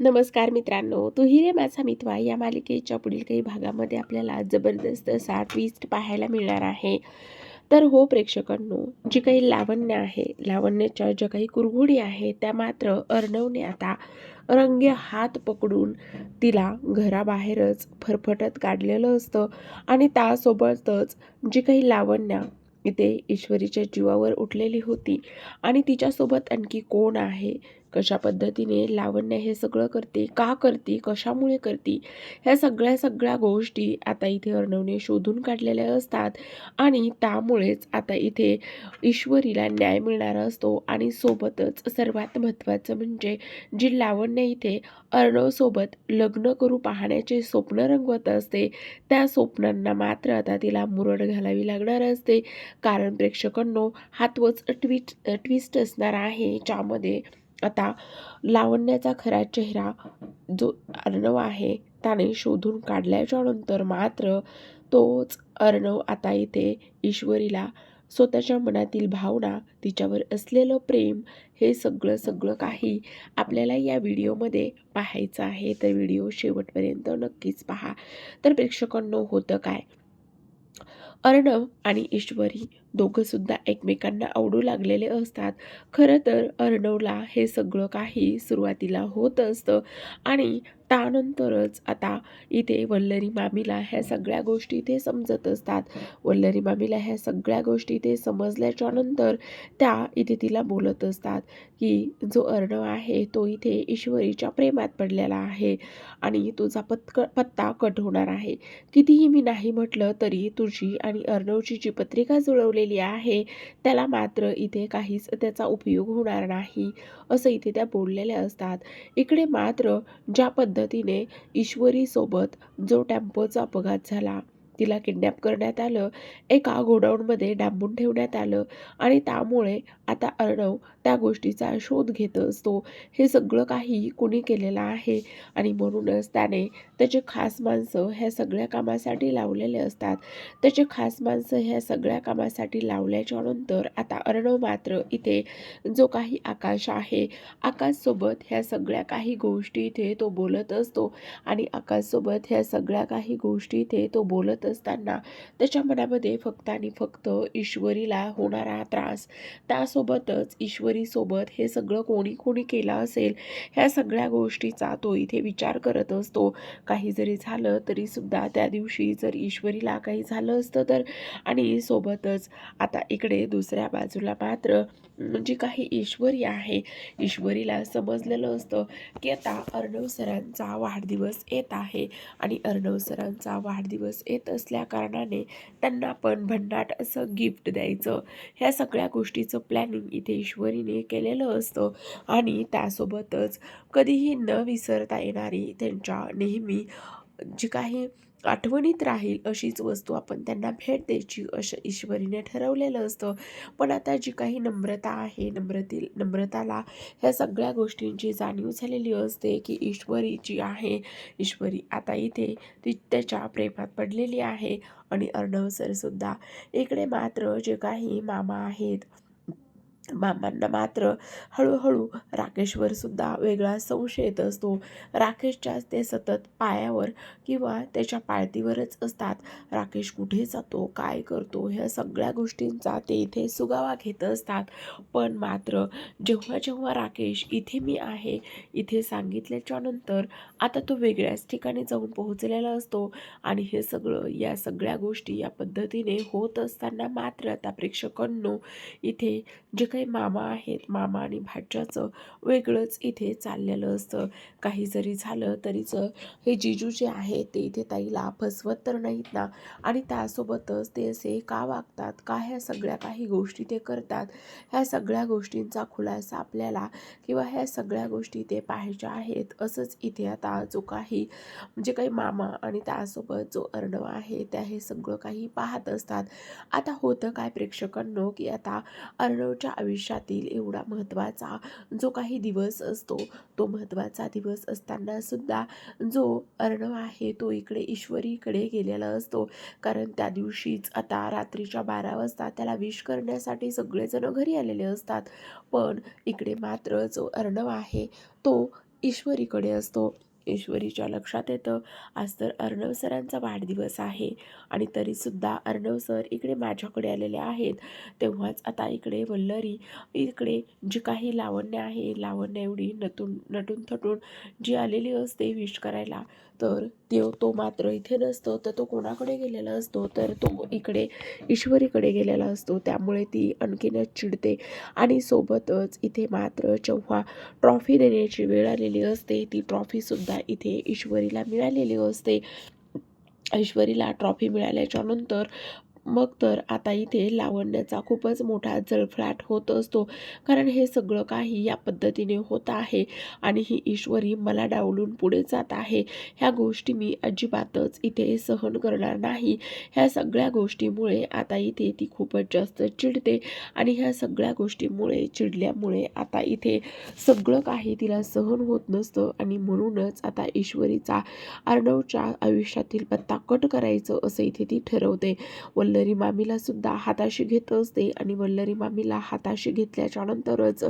नमस्कार मित्रांनो तुही रे माझा मितवा. या मालिकेच्या पुढील काही भागामध्ये आपल्याला जबरदस्त असा ट्विस्ट पाहायला मिळणार आहे. तर हो प्रेक्षकांनो जी काही लावण्य आहे लावण्याच्या ज्या काही कुरघुडी आहे त्या मात्र अर्णवने आता रंगे हात पकडून तिला घराबाहेरच फरफटत काढलेलं असतं आणि त्यासोबतच जी काही लावण्या इथे ईश्वरीच्या जीवावर उठलेली होती आणि तिच्यासोबत आणखी कोण आहे कशा पद्धतीने लावण्य हे सगळं करते का करते कशामुळे करते ह्या सगळ्या सगळ्या गोष्टी आता इथे अर्णवने शोधून काढलेल्या असतात. आणि त्यामुळेच आता इथे ईश्वरीला न्याय मिळणारा असतो. आणि सोबतच सर्वात महत्त्वाचं म्हणजे जी लावण्य इथे अर्णवसोबत लग्न करू पाहण्याचे स्वप्न रंगवत असते त्या स्वप्नांना मात्र आता तिला मुरड घालावी लागणार असते. कारण प्रेक्षकांनो हा तोच ट्विट ट्विस्ट असणार आहे ज्यामध्ये आता लावण्याचा खरा चेहरा जो अर्णव आहे त्याने शोधून काढल्याच्या नंतर मात्र तोच अर्णव आता इथे ईश्वरीला स्वतःच्या मनातील भावना तिच्यावर असलेलं प्रेम हे सगळं सगळं काही आपल्याला या व्हिडिओमध्ये पाहायचं आहे. तर व्हिडिओ शेवटपर्यंत नक्कीच पहा. तर प्रेक्षकांनो होतं काय? अर्णव आणि ईश्वरी दोघंसुद्धा एकमेकांना आवडू लागलेले असतात. खरं तर अर्णवला हे सगळं काही सुरुवातीला होत असतं आणि त्यानंतरच आता इथे वल्लरी मामीला ह्या सगळ्या गोष्टी इथे समजत असतात. वल्लरी मामीला ह्या सगळ्या गोष्टी इथे समजल्याच्या नंतर त्या इथे तिला बोलत असतात की जो अर्णव आहे तो इथे ईश्वरीच्या प्रेमात पडलेला आहे आणि तुझा पत्क पत्ता कट होणार आहे. कितीही मी नाही म्हटलं तरी तुझी आणि अर्णवची जी पत्रिका जुळवलेली आहे त्याला मात्र इथे काहीच त्याचा उपयोग होणार नाही असं इथे त्या बोललेल्या असतात. इकडे मात्र ज्या पद्धतीने ईश्वरीसोबत जो टेम्पोचा अपघात झाला. तिला किडनॅप करण्यात आलं एका गोडाऊनमध्ये डांबून ठेवण्यात आलं आणि त्यामुळे आता अर्णव त्या गोष्टीचा शोध घेत असतो. हे सगळं काही कुणी केलेलं आहे आणि म्हणूनच त्याने त्याचे खास माणसं ह्या सगळ्या कामासाठी लावलेले असतात. त्याचे खास माणसं ह्या सगळ्या कामासाठी लावल्याच्या नंतर आता अर्णव मात्र इथे जो काही आकाश आहे आकाशसोबत ह्या सगळ्या काही गोष्टी इथे तो बोलत असतो आणि आकाशसोबत ह्या सगळ्या काही गोष्टी इथे तो बोलत असताना त्याच्या मनामध्ये फक्त आणि फक्त ईश्वरीला होणारा त्रास त्यासोबतच ईश्वरीसोबत हे सगळं कोणी कोणी केलं असेल ह्या सगळ्या गोष्टीचा तो इथे विचार करत असतो. काही जरी झालं तरीसुद्धा त्या दिवशी जर ईश्वरीला काही झालं असतं तर आणि सोबतच आता इकडे दुसऱ्या बाजूला मात्र जी काही ईश्वरी आहे. ईश्वरीला समजलेलं असतं की आता अर्णव सरांचा वाढदिवस येत आहे आणि अर्णव सरांचा वाढदिवस येत असल्या कारणाने त्यांना पण भन्नाट असं गिफ्ट द्यायचं. ह्या सगळ्या गोष्टीचं प्लॅनिंग इथे ईश्वरीने केलेलं असतं. आणि त्यासोबतच कधीही न विसरता येणारी त्यांच्या नेहमी जी काही आठवणीत राहील अशीच वस्तू आपण त्यांना भेट द्यायची असं ईश्वरीने ठरवलेलं असतं. पण आता जी काही नम्रता आहे नम्रतील नम्रताला ह्या सगळ्या गोष्टींची जाणीव झालेली असते की ईश्वरी जी आहे ईश्वरी आता इथे ती त्याच्या प्रेमात पडलेली आहे. आणि अर्णव सरसुद्धा इकडे मात्र जे काही मामा आहेत मामांना मात्र हळूहळू राकेशवर सुद्धा वेगळा संशय येत असतो. राकेशच्याच ते सतत पायावर किंवा त्याच्या पाळतीवरच असतात. राकेश कुठे जातो काय करतो ह्या सगळ्या गोष्टींचा ते इथे सुगावा घेत असतात. पण मात्र जेव्हा जेव्हा राकेश इथे मी आहे इथे सांगितल्याच्या नंतर आता तो वेगळ्याच ठिकाणी जाऊन पोहोचलेला असतो. आणि हे सगळं या सगळ्या गोष्टी या पद्धतीने होत असताना मात्र आता प्रेक्षकांनो इथे जे काही मामा आहेत मामा आणि भाच्याचं वेगळंच इथे चाललेलं असतं. काही जरी झालं तरीच हे जिजू जे आहेत ते इथे ताईला फसवत तर नाहीत ना? आणि त्यासोबतच ते असे का वागतात? का ह्या सगळ्या काही गोष्टी ते करतात? ह्या सगळ्या गोष्टींचा खुलासा आपल्याला किंवा ह्या सगळ्या गोष्टी ते पाहायच्या आहेत असंच इथे आता जो काही जे काही मामा आणि त्यासोबत जो अर्णव आहे त्या हे सगळं काही पाहत असतात. आता होतं काय प्रेक्षकांनो की आता अर्णवच्या आयुष्यातील एवढा महत्त्वाचा जो काही दिवस असतो तो महत्त्वाचा दिवस असताना सुद्धा जो अर्णव आहे तो इकडे ईश्वरीकडे गेलेला असतो. कारण त्या दिवशीच आता रात्रीच्या बारा वाजता त्याला विश करण्यासाठी सगळेजण घरी आलेले असतात. पण इकडे मात्र जो अर्णव आहे तो ईश्वरीकडे असतो. ईश्वरीच्या लक्षात येतं. आज तर अर्णव सरांचा वाढदिवस आहे आणि तरीसुद्धा अर्णव सर इकडे माझ्याकडे आलेले आहेत. तेव्हाच आता इकडे वल्लरी इकडे जी काही लावण्य आहे लावण्य एवढी नटून नटून थटून जी आलेली असते विश करायला तर देव तो मात्र इथे नसतो तर तो कोणाकडे गेलेला असतो? तर तो इकडे ईश्वरीकडे गेलेला असतो. त्यामुळे ती आणखीनच चिडते. आणि सोबतच इथे मात्र जेव्हा ट्रॉफी देण्याची वेळ आलेली असते ती ट्रॉफीसुद्धा इथे ईश्वरीला मिळालेली असते. ईश्वरीला ट्रॉफी मिळाल्याच्यानंतर मग तर आता इथे लावण्याचा खूपच मोठा जळफळाट होत असतो. कारण हे सगळं काही या पद्धतीने होत आहे आणि ही ईश्वरी मला डावलून पुढे जात आहे. ह्या गोष्टी मी अजिबातच इथे सहन करणार नाही. ह्या सगळ्या गोष्टीमुळे आता इथे ती खूपच जास्त चिडते आणि ह्या सगळ्या गोष्टीमुळे चिडल्यामुळे आता इथे सगळं काही तिला सहन होत नसतं आणि म्हणूनच आता ईश्वरीचा अर्णवच्या आयुष्यातील पत्ता कट करायचं असं इथे ती ठरवते. वल्ल वल्लरी मामीला सुद्धा हाताशी घेत असते आणि वल्लरी मामीला हाताशी घेतल्याच्या नंतरच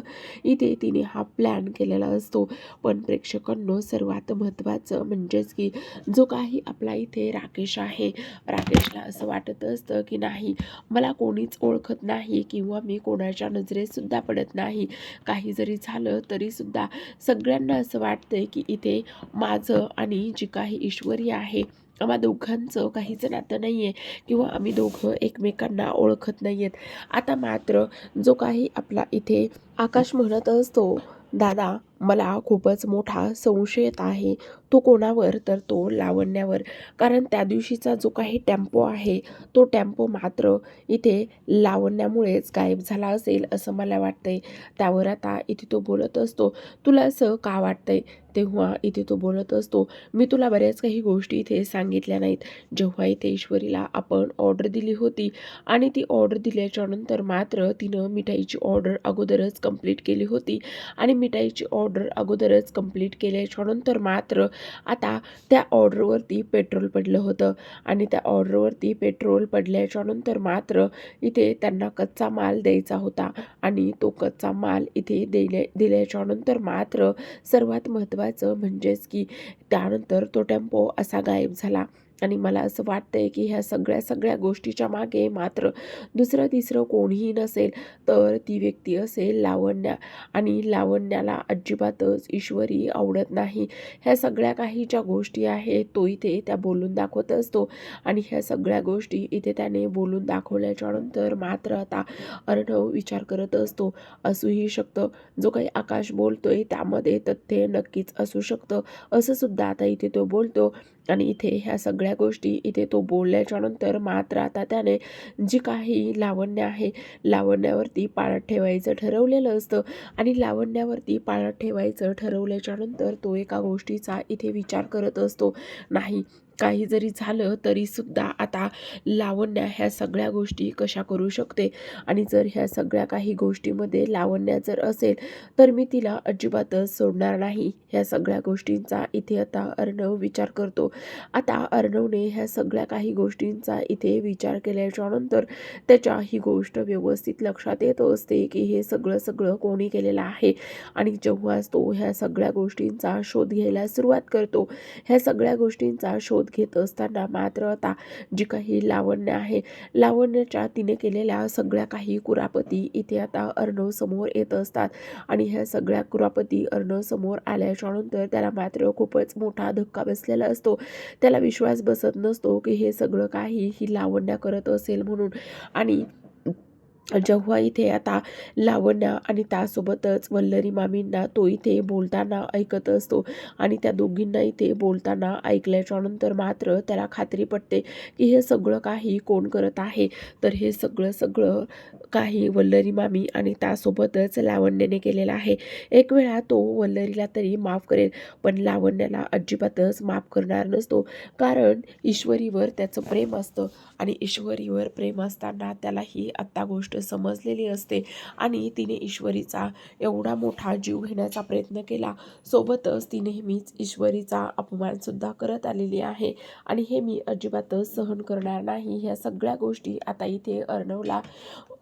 इथे तिने हा प्लॅन केलेला असतो. पण प्रेक्षकांनो सर्वात महत्त्वाचं म्हणजेच की जो काही आपला इथे राकेश आहे राकेशला असं वाटत असतं की नाही मला कोणीच ओळखत नाही किंवा मी कोणाच्या नजरेतसुद्धा पडत नाही. काही जरी झालं तरीसुद्धा सगळ्यांना असं वाटतंय की इथे माझं आणि जी काही ईश्वरी आहे आम्हा दोघांचं काहीच नातं नाही आहे किंवा आम्ही दोघं एकमेकांना ओळखत नाही आहेत आता मात्र जो काही आपला इथे आकाश म्हणत असतो दादा मला खूपच मोठा संशय येत आहे. तो कोणावर? तर तो लावण्यावर. कारण त्या दिवशीचा जो काही टेम्पो आहे तो टेम्पो मात्र इथे लावण्यामुळेच गायब झाला असेल असं मला वाटतंय. त्यावर आता इथे तो बोलत असतो तुला असं का वाटतंय? तेव्हा इथे तो बोलत असतो मी तुला बऱ्याच काही गोष्टी इथे सांगितल्या नाहीत. जेव्हा इथे ईश्वरीला आपण ऑर्डर दिली होती आणि ती ऑर्डर दिल्याच्या नंतर मात्र तिनं मिठाईची ऑर्डर अगोदरच कंप्लीट केली होती आणि मिठाईची ऑर्डर ऑर्डर अगोदरच कंप्लीट केल्याच्यानंतर मात्र आता त्या ऑर्डरवरती पेट्रोल पडलं होतं. आणि त्या ऑर्डरवरती पेट्रोल पडल्याच्यानंतर मात्र इथे त्यांना कच्चा माल द्यायचा होता. आणि तो कच्चा माल इथे दिल्या दिल्याच्यानंतर मात्र सर्वात महत्त्वाचं म्हणजेच की त्यानंतर तो टेम्पो असा गायब झाला. आणि मला असं वाटतंय की ह्या सगळ्या सगळ्या गोष्टीच्या मागे मात्र दुसरं तिसरं कोणीही नसेल तर ती व्यक्ती असेल लावण्या. आणि लावण्याला अजिबातच ईश्वरी आवडत नाही. ह्या सगळ्या काही ज्या गोष्टी आहेत तो इथे त्या बोलून दाखवत असतो. आणि ह्या सगळ्या गोष्टी इथे त्याने बोलून दाखवल्याच्या नंतर मात्र आता अर्णव विचार करत असतो. असूही शकतं जो काही आकाश बोलतोय त्यामध्ये तथ्य नक्कीच असू शकतं. असं सुद्धा आता इथे तो बोलतो. आणि इथे ह्या सगळ्या गोष्टी इथे तो बोलल्याच्या नंतर मात्र आता त्याने जी काही लावण्य आहे लावण्यावरती पाळत ठेवायचं ठरवलेलं असतं. आणि लावण्यावरती पाळत ठेवायचं ठरवल्याच्या नंतर तो एका गोष्टीचा इथे विचार करत असतो. नाही काही जरी झालं तरीसुद्धा आता लावण्या ह्या सगळ्या गोष्टी कशा करू शकते? आणि जर ह्या सगळ्या काही गोष्टीमध्ये लावण्या जर असेल तर मी तिला अजिबातच सोडणार नाही. ह्या सगळ्या गोष्टींचा इथे आता अर्णव विचार करतो. आता अर्णवने ह्या सगळ्या काही गोष्टींचा इथे विचार केल्याच्यानंतर त्याच्या ही गोष्ट व्यवस्थित लक्षात येत असते की हे सगळं सगळं कोणी केलेलं आहे. आणि जेव्हाच तो ह्या सगळ्या गोष्टींचा शोध घ्यायला सुरुवात करतो ह्या सगळ्या गोष्टींचा शोध घेत असताना मात्र आता जी काही लावण्य आहे लावण्याच्या तिने केलेल्या सगळ्या काही कुरापती इथे आता अर्णव समोर येत असतात. आणि ह्या सगळ्या कुरापती अर्णव समोर आल्याच्यानंतर त्याला मात्र खूपच मोठा धक्का बसलेला असतो. त्याला विश्वास बसत नसतो की हे सगळं काही ही लावण्या करत असेल म्हणून. आणि जेव्हा इथे आता लावण्या आणि त्यासोबतच वल्लरी मामींना तो इथे बोलताना ऐकत असतो आणि त्या दोघींना इथे बोलताना ऐकल्याच्यानंतर मात्र त्याला खात्री पटते की हे सगळं काही कोण करत आहे. तर हे सगळं सगळं काही वल्लरी मामी आणि त्यासोबतच लावण्याने केलेलं आहे. एक वेळा तो वल्लरीला तरी माफ करेल पण लावण्याला अजिबातच माफ करणार नसतो. कारण ईश्वरीवर त्याचं प्रेम असतं आणि ईश्वरीवर प्रेम असताना त्याला ही आत्ता गोष्ट समजलेली असते. आणि तिने ईश्वरीचा एवढा मोठा जीव घेण्याचा प्रयत्न केला. सोबतच ती नेहमीच ईश्वरीचा अपमानसुद्धा करत आलेली आहे. आणि हे मी अजिबातच सहन करणार नाही. ह्या सगळ्या गोष्टी आता इथे अर्णवला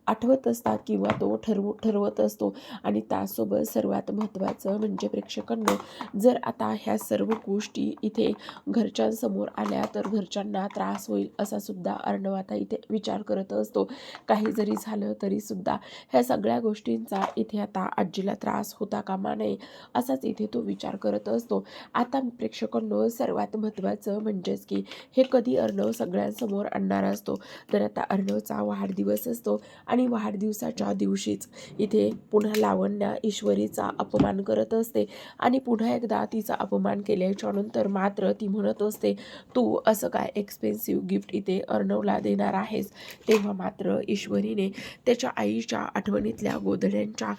आठवत असतात किंवा तो ठरवू ठरवत असतो. आणि त्यासोबत सर्वात महत्त्वाचं म्हणजे प्रेक्षकांनो जर आता ह्या सर्व गोष्टी इथे घरच्यांसमोर आल्या तर घरच्यांना त्रास होईल असा सुद्धा अर्णव आता इथे विचार करत असतो. काही जरी झालं तरीसुद्धा ह्या सगळ्या गोष्टींचा इथे आता आजीला त्रास होता कामा नये असाच इथे तो विचार करत असतो. आता प्रेक्षकांनो सर्वात महत्त्वाचं म्हणजेच की हे कधी अर्णव सगळ्यांसमोर आणणार असतो? तर आता अर्णवचा वाढदिवस असतो आणि वाढदिवसाच्या दिवशीच इथे पुन्हा लावण्या ईश्वरीचा अपमान करत असते आणि पुन्हा एकदा तिचा अपमान केल्याच्यानंतर मात्र ती म्हणत असते तू असं काय एक्सपेन्सिव्ह गिफ्ट इथे अर्णवला देणार आहेस? तेव्हा मात्र ईश्वरीने त्याच्या आईच्या आठवणीतल्या गोधड्यांच्या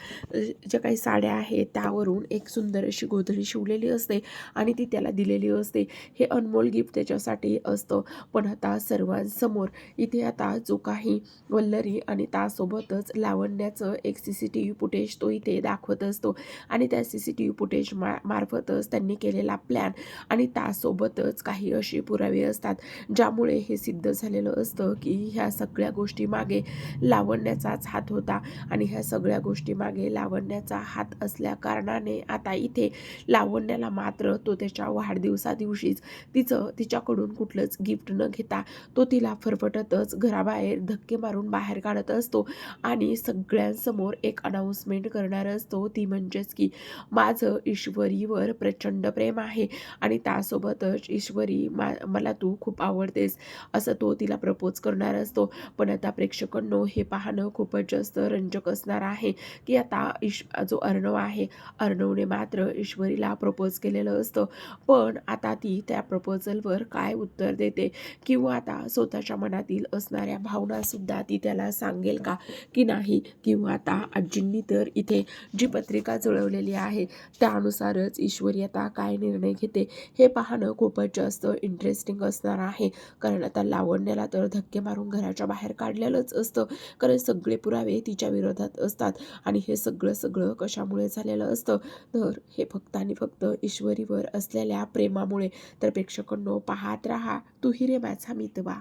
ज्या काही साड्या आहेत त्यावरून एक सुंदर अशी गोधडी शिवलेली असते आणि ती त्याला दिलेली असते. हे अनमोल गिफ्ट त्याच्यासाठी असतं. पण आता सर्वांसमोर इथे आता जो काही वल्लरी आणि त्यासोबतच लावण्याचं एक C C T V footage तो इथे दाखवत असतो. आणि त्या C C T V footage मा मार्फतच त्यांनी केलेला प्लॅन आणि त्यासोबतच काही असे पुरावे असतात ज्यामुळे हे सिद्ध झालेलं असतं की ह्या सगळ्या गोष्टी मागे लावण्याचाच हात होता. आणि ह्या सगळ्या गोष्टी मागे लावण्याचा हात असल्या कारणाने आता इथे लावण्याला मात्र तो त्याच्या वाढदिवसा दिवशीच तिचं तिच्याकडून कुठलंच गिफ्ट न घेता तो तिला फरफटतच घराबाहेर धक्के मारून बाहेर काढत असतो. असतो. आणि सगळ्यांसमोर एक अनाऊन्समेंट करणार असतो ती म्हणजेच की माझं ईश्वरीवर प्रचंड प्रेम आहे आणि त्यासोबतच ईश्वरी मा मला तू खूप आवडतेस असं तो तिला प्रपोज करणार असतो. पण आता प्रेक्षकांनो हे पाहणं खूपच जास्त रंजक असणार आहे की आता ईश जो अर्णव आहे अर्णवने मात्र ईश्वरीला प्रपोज केलेलं असतं. पण आता ती त्या प्रपोजलवर काय उत्तर देते? किंवा आता स्वतःच्या मनातील असणाऱ्या भावनासुद्धा ती त्याला सांगेल का की नाही किंवा आता आजींनी तर इथे जी पत्रिका जुळवलेली आहे त्यानुसारच ईश्वरी आता काय निर्णय घेते हे पाहणं खूपच जास्त इंटरेस्टिंग असणार आहे. कारण आता लावण्याला तर धक्के मारून घराच्या बाहेर काढलेलंच असतं. कारण सगळे पुरावे तिच्या विरोधात असतात आणि हे सगळं सगळं कशामुळे झालेलं असतं? तर हे फक्त आणि फक्त ईश्वरीवर असलेल्या प्रेमामुळे. तर प्रेक्षकांनो पाहत राहा तू हिरे माझा मितवा.